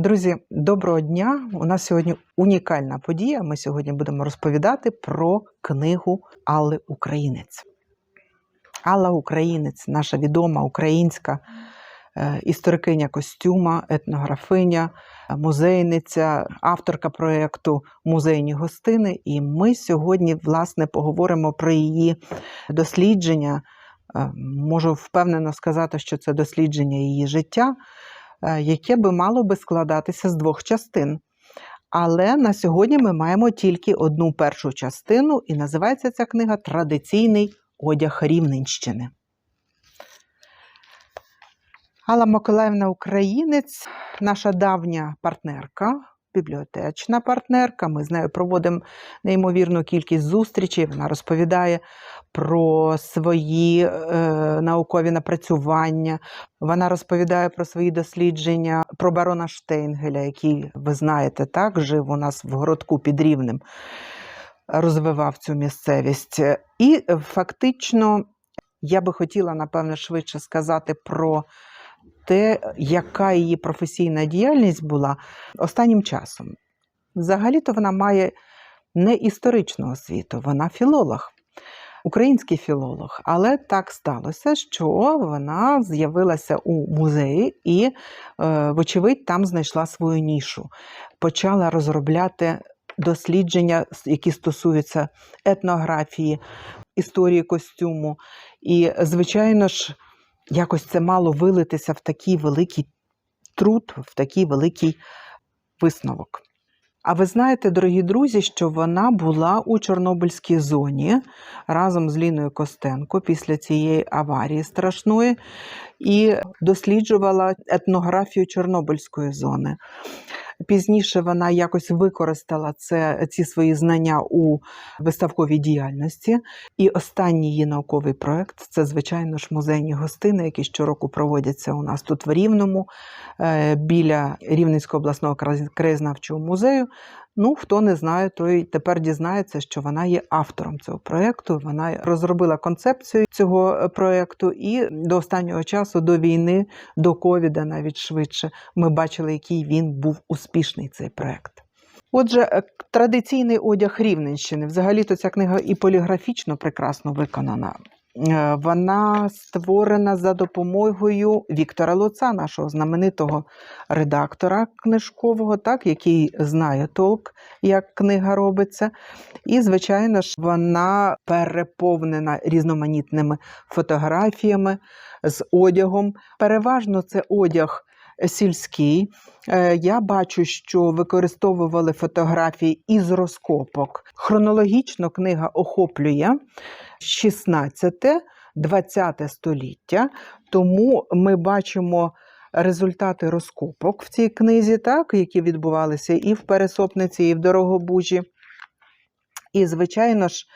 Друзі, доброго дня! У нас сьогодні унікальна подія. Ми сьогодні будемо розповідати про книгу Алли Українець. Алла Українець, наша відома українська е, історикиня костюма, етнографиня, музейниця, авторка проєкту Музейні гостини. І ми сьогодні, власне, поговоримо про її дослідження. Е, Можу впевнено сказати, що це дослідження її життя яке би мало би складатися з двох частин. Але на сьогодні ми маємо тільки одну першу частину, і називається ця книга Традиційний одяг Рівненщини. Алла Миколаївна Українець, наша давня партнерка, бібліотечна партнерка. Ми з нею проводимо неймовірну кількість зустрічей. Вона розповідає про свої е, наукові напрацювання. Вона розповідає про свої дослідження про барона Штейнгеля, який, ви знаєте, так, жив у нас в городку під Рівнем, розвивав цю місцевість. І фактично я би хотіла, напевно, швидше сказати про те, яка її професійна діяльність була останнім часом. Взагалі-то вона має не історичну освіту, вона філолог український філолог, але так сталося, що вона з'явилася у музеї і, е, вочевидь, там знайшла свою нішу, почала розробляти дослідження, які стосуються етнографії, історії костюму. І, звичайно ж, якось це мало вилитися в такий великий труд, в такий великий висновок. А ви знаєте, дорогі друзі, що вона була у Чорнобильській зоні разом з Ліною Костенко після цієї аварії страшної і досліджувала етнографію Чорнобильської зони. Пізніше вона якось використала це, ці свої знання у виставковій діяльності. І останній її науковий проект це, звичайно ж, музейні гостини, які щороку проводяться у нас тут в Рівному, е, біля Рівненського обласного краєзнавчого музею. Ну, хто не знає, той тепер дізнається, що вона є автором цього проєкту. Вона розробила концепцію цього е, проєкту, і до останнього часу, до війни, до ковіда, навіть швидше, ми бачили, який він був успішний цей проєкт. Отже, е, традиційний одяг Рівненщини. Взагалі-то ця книга і поліграфічно прекрасно виконана. Е, Вона створена за допомогою Віктора Луца, нашого знаменитого редактора книжкового, так, який знає толк, як книга робиться. І, звичайно ж, вона переповнена різноманітними фотографіями з одягом. Переважно це одяг сільський. Е, Я бачу, що використовували фотографії із розкопок. Хронологічно книга охоплює 16-20 століття, тому ми бачимо результати розкопок в цій книзі, так, які відбувалися і в Пересопниці, і в Дорогобужі. І, звичайно ж,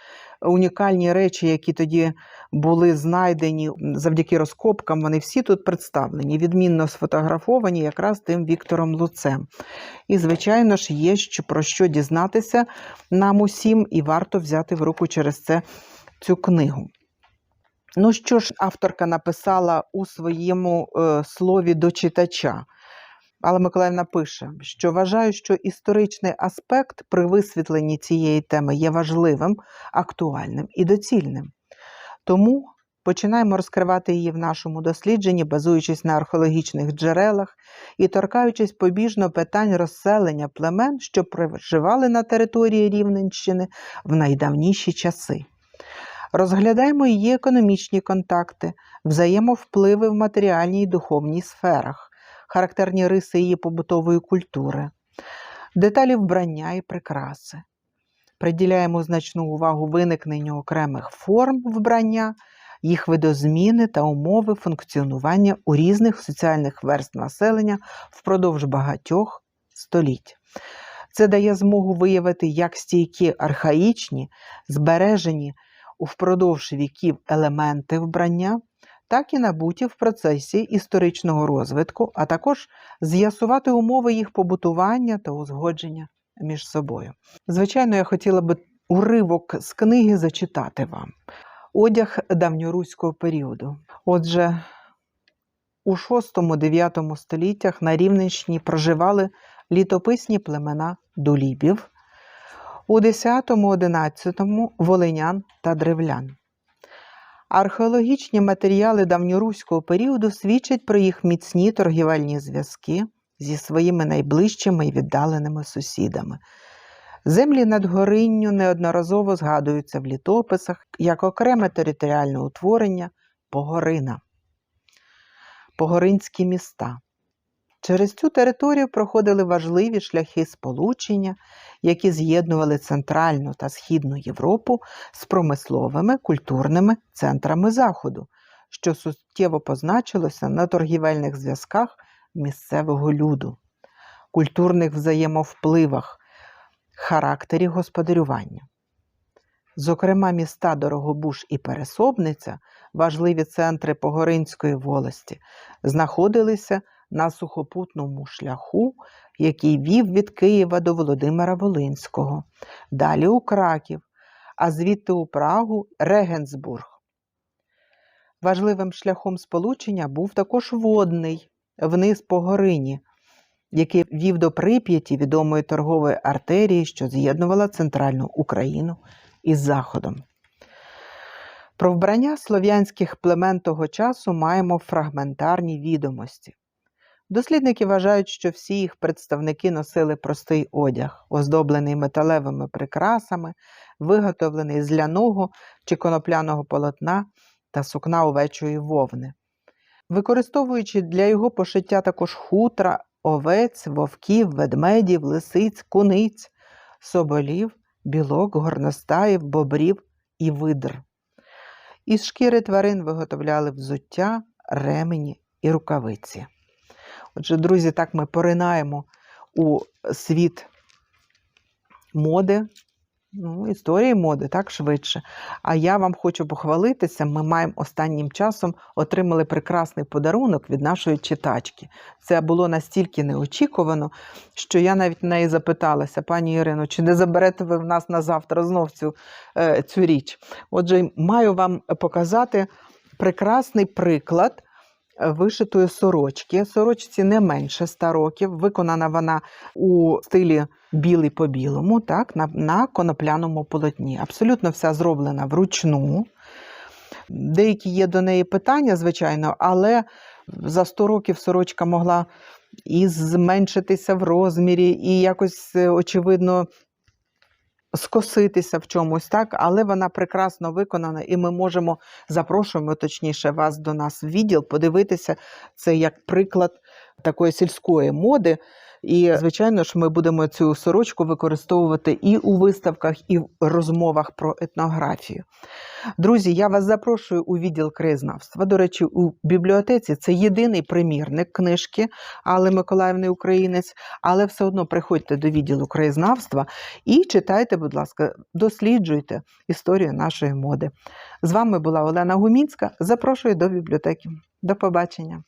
унікальні речі, які тоді були знайдені завдяки розкопкам, вони всі тут представлені, відмінно сфотографовані якраз тим Віктором Луцем. І, звичайно ж, є про що дізнатися нам усім, і варто взяти в руку через це цю книгу. Ну що ж, авторка написала у своєму е, слові до читача. Алла Миколаївна пише, що вважаю, що історичний аспект при висвітленні цієї теми є важливим, актуальним і доцільним. Тому починаємо розкривати її в нашому дослідженні, базуючись на археологічних джерелах і торкаючись побіжно питань розселення племен, що проживали на території Рівненщини в найдавніші часи. Розглядаємо її економічні контакти, взаємовпливи в матеріальній і духовній сферах, характерні риси її побутової культури, деталі вбрання і прикраси. Приділяємо значну увагу виникненню окремих форм вбрання, їх видозміни та умови функціонування у різних соціальних верств населення впродовж багатьох століть. Це дає змогу виявити як стійкі архаїчні, збережені впродовж віків елементи вбрання, так і набуті в процесі історичного розвитку, а також з'ясувати умови їх побутування та узгодження між собою. Звичайно, я хотіла би уривок з книги зачитати вам. Одяг давньоруського періоду. Отже, у 6-9 століттях на Рівненщині проживали літописні племена дулібів, у 10-11 волинян та древлян. Археологічні матеріали давньоруського періоду свідчать про їх міцні торгівельні зв'язки зі своїми найближчими і віддаленими сусідами. Землі над Горинню неодноразово згадуються в літописах як окреме територіальне утворення Погорина, Погоринські міста. Через цю територію проходили важливі шляхи сполучення, які з'єднували Центральну та Східну Європу з промисловими культурними центрами Заходу, що суттєво позначилося на торгівельних зв'язках місцевого люду, культурних взаємовпливах, характері господарювання. Зокрема, міста Дорогобуш і Пересобниця, важливі центри Погоринської волості, знаходилися на сухопутному шляху, який вів від Києва до Володимира Волинського, далі у Краків, а звідти у Прагу Регенсбург. Важливим шляхом сполучення був також водний вниз по Горині, який вів до Прип'яті відомої торгової артерії, що з'єднувала центральну Україну із Заходом. Про вбрання слов'янських племен того часу маємо фрагментарні відомості. Дослідники вважають, що всі їх представники носили простий одяг, оздоблений металевими прикрасами, виготовлений з ляного чи конопляного полотна та сукна овечої вовни. Використовуючи для його пошиття також хутра, овець, вовків, ведмедів, лисиць, куниць, соболів, білок, горностаїв, бобрів і видр. Із шкіри тварин виготовляли взуття, ремені і рукавиці. Отже, друзі, так ми поринаємо у світ моди, ну, історії моди, так швидше. А я вам хочу похвалитися. Ми маємо останнім часом отримали прекрасний подарунок від нашої читачки. Це було настільки неочікувано, що я навіть в неї запиталася, пані Ірино, чи не заберете ви в нас на завтра знов цю, е, цю річ? Отже, маю вам показати прекрасний приклад вишитої сорочки. Сорочці не менше 100 років. Виконана вона у стилі білий по білому, так, на, на конопляному полотні. Абсолютно вся зроблена вручну. Деякі є до неї питання, звичайно, але за 100 років сорочка могла і зменшитися в розмірі, і якось, е, очевидно, скоситися в чомусь, так, але вона прекрасно виконана, і ми можемо запрошуємо точніше вас до нас в відділ, подивитися це як приклад такої сільської моди. І, звичайно ж, ми будемо цю сорочку використовувати і у виставках, і в розмовах про етнографію. Друзі, я вас запрошую у відділ краєзнавства. До речі, у бібліотеці це єдиний примірник книжки Алли Миколаївни Українець, але все одно приходьте до відділу краєзнавства і читайте, будь ласка, досліджуйте історію нашої моди. З вами була Олена Гумінська. Запрошую до бібліотеки. До побачення.